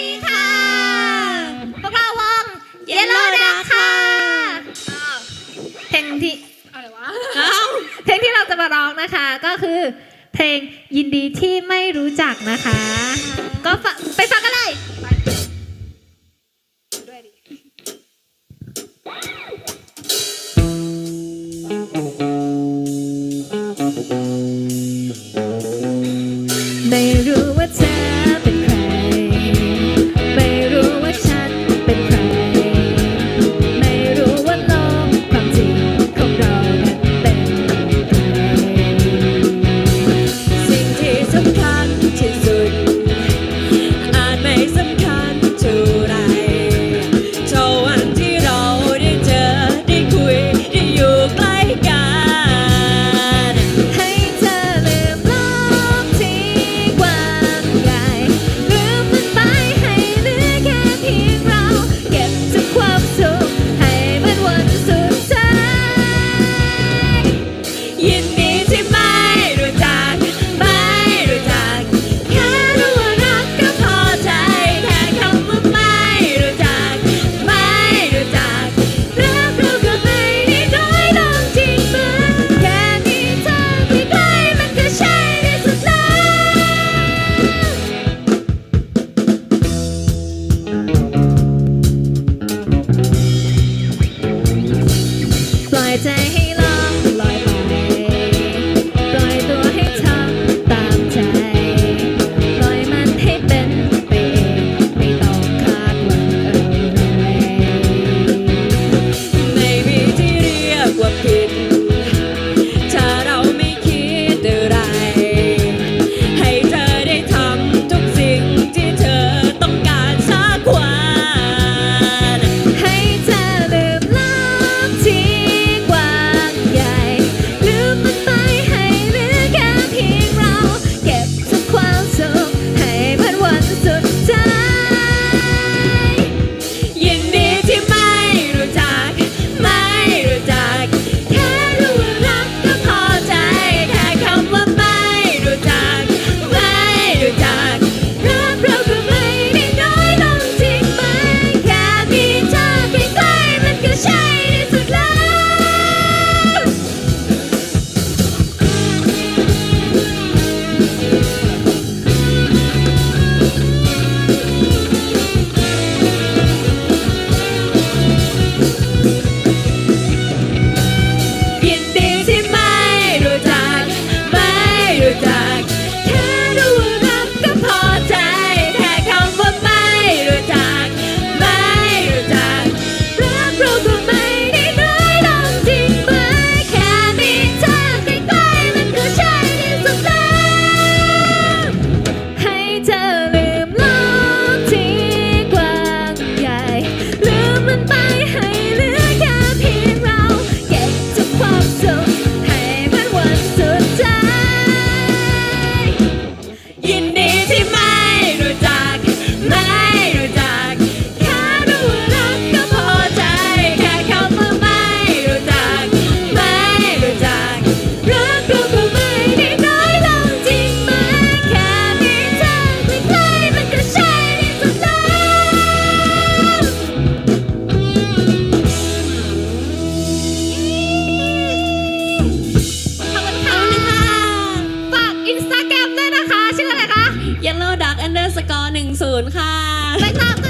ดีค่ะ พวกเราวงเยลโล่ดักค่ะเพลงที่อะไรวะเพลงที่เราจะมาร้องนะคะก็คือเพลงยินดีที่ไม่รู้จักนะคะ ก็ไปฟังกันเลยไม่รู้ว่าเธอ อันเดอร์สกอร์หนึ่งศูนย์ค่ะ ไปตาม